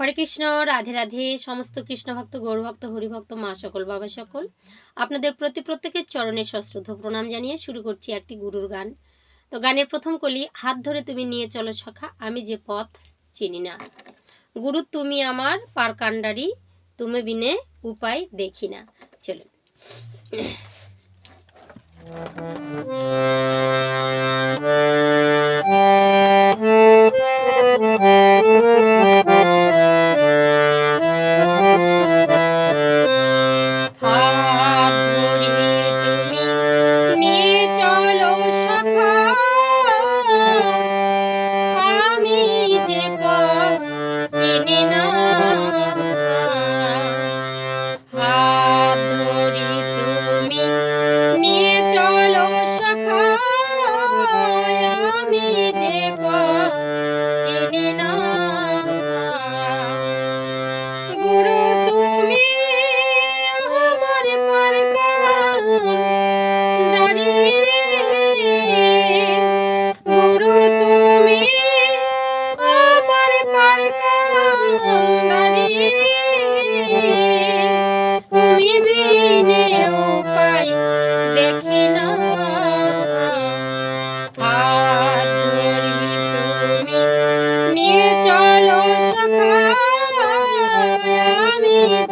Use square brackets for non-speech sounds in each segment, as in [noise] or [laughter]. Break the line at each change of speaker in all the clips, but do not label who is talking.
হরে কৃষ্ণ, রাধে রাধে, সমস্ত কৃষ্ণ ভক্ত গৌরভক্ত, হরিভক্ত, মা সকল, বাবা সকল। আপনাদের প্রতি প্রত্যেকের চরণে সশ্রদ্ধ প্রণাম জানিয়ে শুরু করছি একটি গুরুর গান। তো গানের প্রথম কলি, হাত ধরে তুমি নিয়ে চলো সখা, আমি যে পথ চিনি না। গুরু, তুমি আমার পার কাণ্ডারি তুমি বিনে উপায় দেখি না। চলুন। হাত [laughs]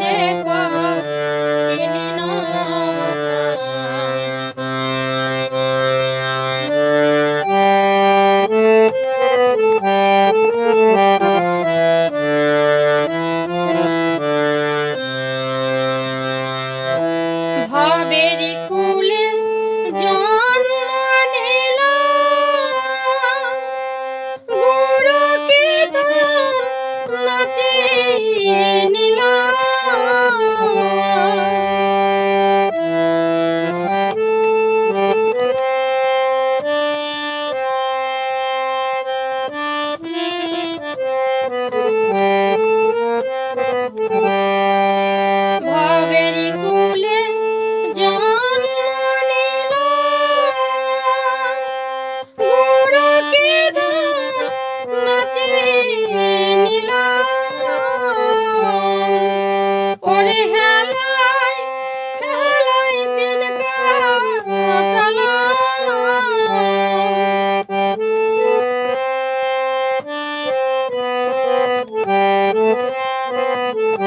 যে পথ চিনি না। কুলে জন্ম নিলাম। গুরুকে নাচিয়ে Oh. Thank you.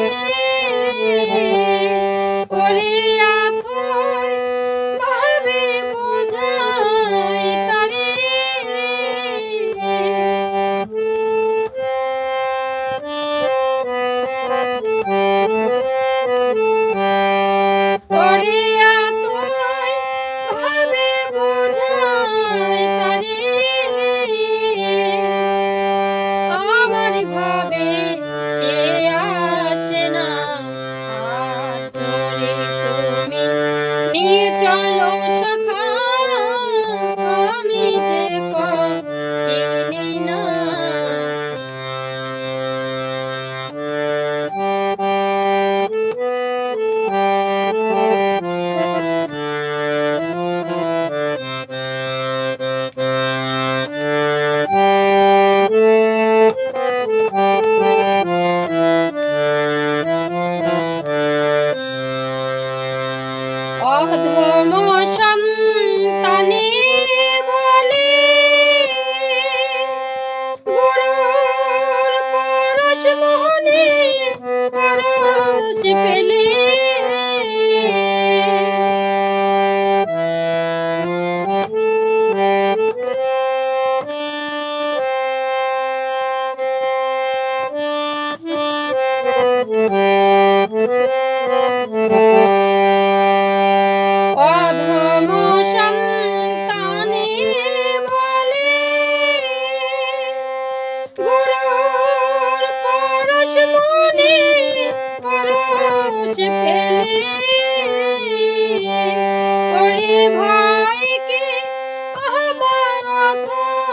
Thank you.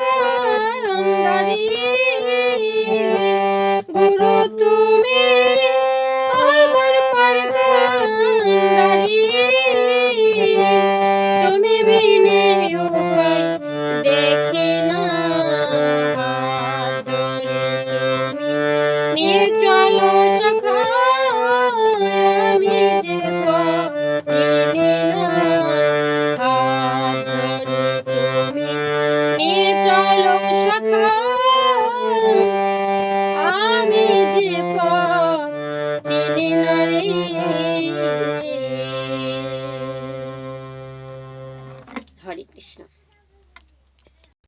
কান্দারি গুরু তুমি